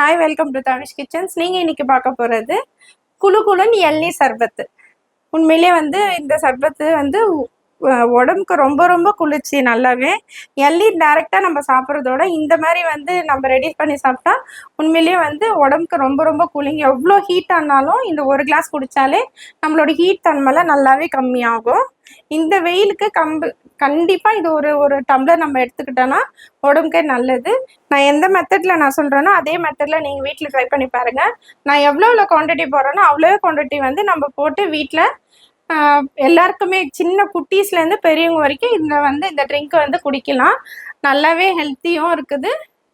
Hi welcome to Tamizh kitchens நீங்கள் இன்றைக்கி பார்க்க போகிறது குளு குளுன்னு எள்நீர் சர்பத்து. உண்மையிலே வந்து இந்த சர்பத்து வந்து உடம்புக்கு ரொம்ப ரொம்ப குளிர்ச்சி நல்லாவே. எள்நீர் டைரெக்டாக நம்ம சாப்பிட்றதோட இந்த மாதிரி வந்து நம்ம ரெடி பண்ணி சாப்பிட்டா உண்மையிலேயே வந்து உடம்புக்கு ரொம்ப ரொம்ப கூலிங். எவ்வளோ ஹீட் ஆனாலும் இந்த ஒரு கிளாஸ் குடித்தாலே நம்மளோட ஹீட் தன்மைலாம் நல்லாவே கம்மியாகும். இந்த வெயிலுக்கு கம்பு கண்டிப்பாக இது ஒரு ஒரு டம்ளர் நம்ம எடுத்துக்கிட்டோன்னா உடம்புக்கே நல்லது. நான் எந்த மெத்தடில் நான் சொல்கிறேனோ அதே மெத்தடில் நீங்கள் வீட்டில் ட்ரை பண்ணி பாருங்கள் நான் எவ்வளோ எவ்வளோ குவான்டிட்டி போடுறேனோ அவ்வளோ குவான்டிட்டி வந்து நம்ம போட்டு வீட்டில் எல்லாருக்குமே சின்ன குட்டீஸ்லேருந்து பெரியவங்க வரைக்கும் இந்த வந்து இந்த ட்ரிங்க்கை வந்து குடிக்கலாம். நல்லாவே ஹெல்த்தியும் இருக்குது.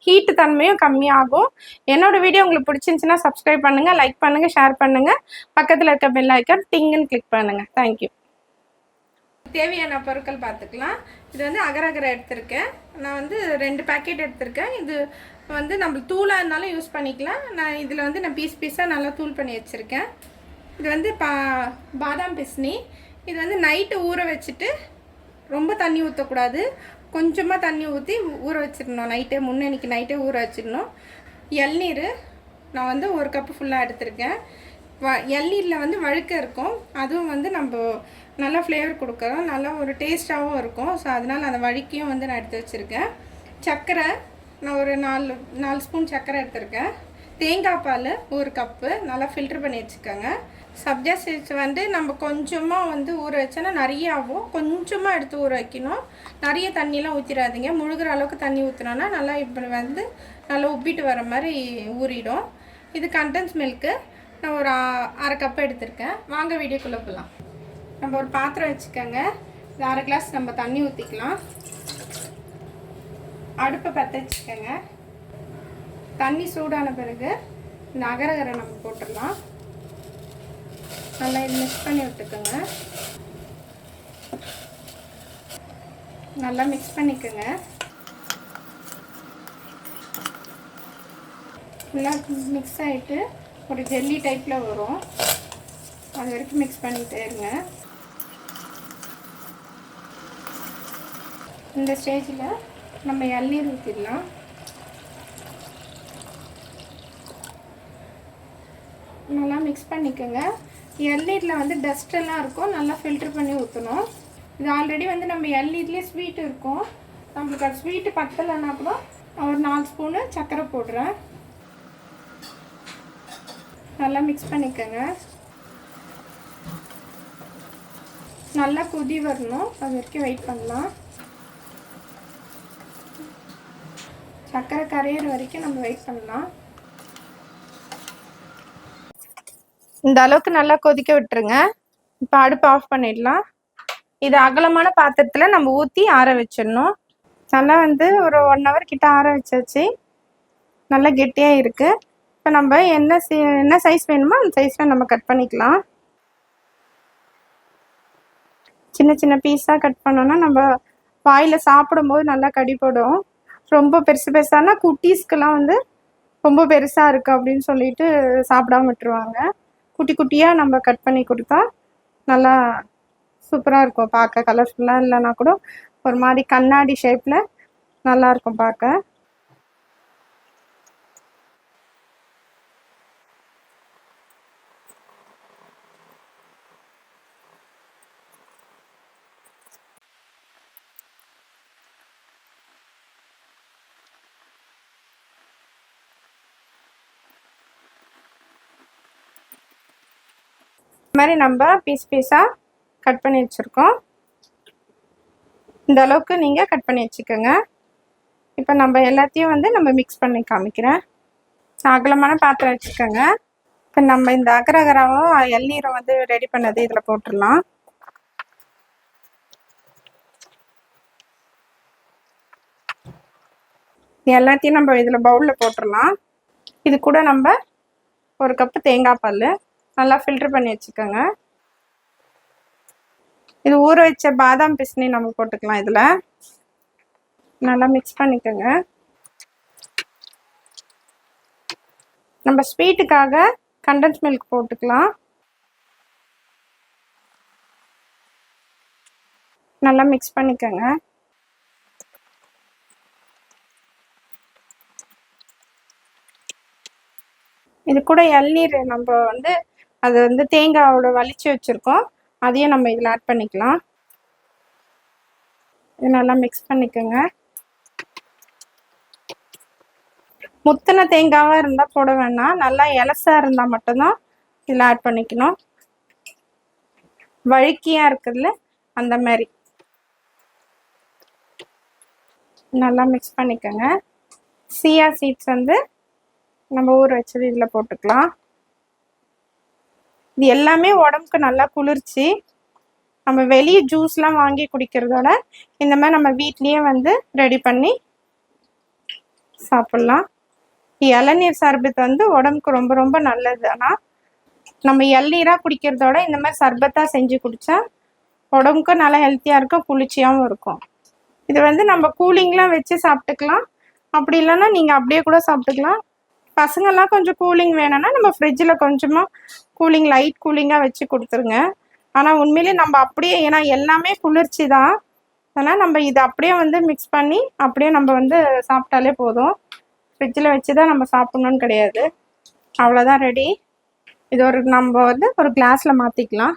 ஹீட்டு தன்மையும் கம்மியாகும். என்னோடய வீடியோ உங்களுக்கு பிடிச்சிருந்துச்சுன்னா சப்ஸ்கிரைப் பண்ணுங்கள் லைக் பண்ணுங்கள் ஷேர் பண்ணுங்கள் பக்கத்தில் இருக்க பெல் ஐக்கான் டிங்குன்னு கிளிக் பண்ணுங்கள் தேங்க்யூ தேவையான பொருட்கள் பார்த்துக்கலாம். இது வந்து அகரகரை எடுத்திருக்கேன். நான் வந்து ரெண்டு பேக்கெட் எடுத்திருக்கேன். இது வந்து நம்ம தூளாக இருந்தாலும் யூஸ் பண்ணிக்கலாம். நான் இதில் வந்து நான் பீஸ் பீஸாக நல்லா தூள் பண்ணி வச்சுருக்கேன். இது வந்து பா பாதாம் பிஸ்னி இது வந்து நைட்டு ஊற வச்சுட்டு ரொம்ப தண்ணி ஊற்றக்கூடாது கொஞ்சமாக தண்ணி ஊற்றி ஊற வச்சிடணும். நைட்டே முன்னன்னைக்கு நைட்டே ஊற வச்சிடணும். இளநீர் நான் வந்து ஒரு கப்பு ஃபுல்லாக எடுத்திருக்கேன். வ இளநீரில் வந்து வழுக்க இருக்கும். அதுவும் வந்து நம்ம நல்லா ஃப்ளேவர் கொடுக்குறோம். நல்லா ஒரு டேஸ்ட்டாகவும் இருக்கும். ஸோ அதனால் அந்த வழிக்கையும் வந்து நான் எடுத்து வச்சுருக்கேன். சர்க்கரை நான் ஒரு நாலு நாலு ஸ்பூன் சர்க்கரை எடுத்திருக்கேன். தேங்காய் பால் ஒரு கப்பு நல்லா ஃபில்டர் பண்ணி வச்சுக்கோங்க. சப்ஜா சீட்ஸ் வந்து நம்ம கொஞ்சமாக வந்து ஊற வச்சோன்னா நிறைய ஆகும் கொஞ்சமாக எடுத்து ஊற வைக்கணும். நிறைய தண்ணியெலாம் ஊற்றிடாதீங்க முழுகிற அளவுக்கு தண்ணி ஊற்றினோன்னா நல்லா இப்போ வந்து நல்லா உப்பிட்டு வர மாதிரி ஊறிடும். இது கண்டன்ஸ் மில்க்கு நான் ஒரு அரை கப் எடுத்திருக்கேன். வாங்க வீடியோக்குள்ளே போகலாம் நம்ம ஒரு பாத்திரம் வச்சுக்கோங்க. இது அரை கிளாஸ் நம்ம தண்ணி ஊற்றிக்கலாம் அடுப்பை பற்ற வச்சுக்கோங்க. தண்ணி சூடான பிறகு இந்த அகரகரை நம்ம போட்டுடலாம். நல்லா இது மிக்ஸ் பண்ணி விட்டுக்கோங்க. நல்லா மிக்ஸ் பண்ணிக்கோங்க. ஃபுல்லாக மிக்ஸ் ஆகிட்டு ஒரு ஜெல்லி டைப்பில் வரும். அது வரைக்கும் மிக்ஸ் பண்ணிகிட்டே இருங்க. இந்த ஸ்டேஜில் நம்ம இளநீர் ஊற்றிடலாம் நல்லா மிக்ஸ் பண்ணிக்கோங்க. இளநீரில் வந்து டஸ்ட்டெல்லாம் இருக்கும். நல்லா ஃபில்ட்ரு பண்ணி ஊற்றணும் இது ஆல்ரெடி வந்து நம்ம இளநீர்லேயே ஸ்வீட் இருக்கும். நம்மளுக்கு அது ஸ்வீட்டு பத்தலைன்னா கூட ஒரு நாலு ஸ்பூனு சர்க்கரை போடுறேன். நல்லா மிக்ஸ் பண்ணிக்கோங்க. நல்லா கொதி வரணும். அது வரைக்கும் வெயிட் பண்ணலாம். சர்க்கரை கரையிற வரைக்கும் நம்ம வெயிட் பண்ணலாம். இந்த அளவுக்கு நல்லா கொதிக்க விட்டுருங்க. இப்போ அடுப்பு ஆஃப் பண்ணிடலாம். இது அகலமான பாத்திரத்தில் நம்ம ஊற்றி ஆற வச்சிடணும். நல்லா வந்து ஒரு ஒன் ஹவர் கிட்ட ஆற வச்சாச்சு. நல்லா கெட்டியாக இருக்குது இப்போ நம்ம என்ன சை என்ன சைஸ் வேணுமோ அந்த சைஸில் நம்ம கட் பண்ணிக்கலாம். சின்ன சின்ன பீஸாக கட் பண்ணோன்னா நம்ம வாயில் சாப்பிடும்போது நல்லா கடிப்படும் ரொம்ப பெருசு பெருசானா குட்டீஸ்க்கெல்லாம் வந்து ரொம்ப பெருசாக இருக்குது அப்படின்னு சொல்லிட்டு சாப்பிடாம விட்டுருவாங்க. குட்டி குட்டியாக நம்ம கட் பண்ணி கொடுத்தா நல்லா சூப்பராக இருக்கும் பார்க்க. கலர்ஃபுல்லாக இல்லைன்னா கூட ஒரு மாதிரி கண்ணாடி ஷேப்பில் நல்லாயிருக்கும் பார்க்க. இது மாதிரி நம்ம பீஸ் பீஸாக கட் பண்ணி வச்சுருக்கோம். இந்த அளவுக்கு நீங்கள் கட் பண்ணி வச்சுக்கோங்க. இப்போ நம்ம எல்லாத்தையும் வந்து நம்ம மிக்ஸ் பண்ணி காமிக்கிறேன். அகலமான பாத்திரம் வச்சுக்கோங்க. இப்போ நம்ம இந்த அகரகராவும் இளநீரும் வந்து ரெடி பண்ணது இதில் போட்டுடலாம். எல்லாத்தையும் நம்ம இதில் பவுலில் போட்டுடலாம். இது கூட நம்ம ஒரு கப்பு தேங்காய் பால். நல்லா ஃபில்டர் பண்ணி வச்சுக்கோங்க. இது ஊற வச்ச பாதாம் பிஸ்னி நம்ம போட்டுக்கலாம் இதில். நல்லா மிக்ஸ் பண்ணிக்கோங்க. நம்ம ஸ்வீட்டுக்காக கண்டன்ஸ் மில்க் போட்டுக்கலாம். நல்லா மிக்ஸ் பண்ணிக்கோங்க. இது கூட இளநீர் நம்ம வந்து அது வந்து தேங்காவோட வலிச்சு வச்சுருக்கோம். அதையும் நம்ம இதில் ஆட் பண்ணிக்கலாம். இது நல்லா மிக்ஸ் பண்ணிக்கோங்க. முத்தின தேங்காவாக இருந்தால் போட வேணாம். நல்லா இலசாக இருந்தால் மட்டும்தான் இதில் ஆட் பண்ணிக்கணும். வழுக்கியாக இருக்குதுல அந்த மாதிரி. நல்லா மிக்ஸ் பண்ணிக்கோங்க. சியா சீட்ஸ் வந்து நம்ம ஊற வச்சது இதில் போட்டுக்கலாம். இது எல்லாமே உடம்புக்கு நல்லா குளிர்ச்சி. நம்ம வெளியே ஜூஸ்லாம் வாங்கி குடிக்கிறதோட இந்த மாதிரி நம்ம வீட்லேயே வந்து ரெடி பண்ணி சாப்பிட்லாம். இளநீர் சர்பத் வந்து உடம்புக்கு ரொம்ப ரொம்ப நல்லது. ஆனால் நம்ம இளநீராக குடிக்கிறதோட இந்த மாதிரி சர்பத்தாக செஞ்சு குடித்தா உடம்புக்கும் நல்லா ஹெல்த்தியாக இருக்கும் குளிர்ச்சியாகவும் இருக்கும். இது வந்து நம்ம கூலிங்லாம் வச்சு சாப்பிட்டுக்கலாம். அப்படி இல்லைன்னா நீங்கள் அப்படியே கூட சாப்பிட்டுக்கலாம். பசங்கள்லாம் கொஞ்சம் கூலிங் வேணும்னா நம்ம ஃப்ரிட்ஜில் கொஞ்சமாக கூலிங் லைட் கூலிங்காக வச்சு கொடுத்துருங்க. ஆனால் உண்மையிலே நம்ம அப்படியே ஏன்னா எல்லாமே குளிர்ச்சி தான். அதனால் நம்ம இதை அப்படியே வந்து மிக்ஸ் பண்ணி அப்படியே நம்ம வந்து சாப்பிட்டாலே போதும். ஃப்ரிட்ஜில் வச்சு தான் நம்ம சாப்பிட்ணுன்னு கிடையாது. அவ்வளோதான் ரெடி இது ஒரு நம்ம வந்து ஒரு கிளாஸில் மாற்றிக்கலாம்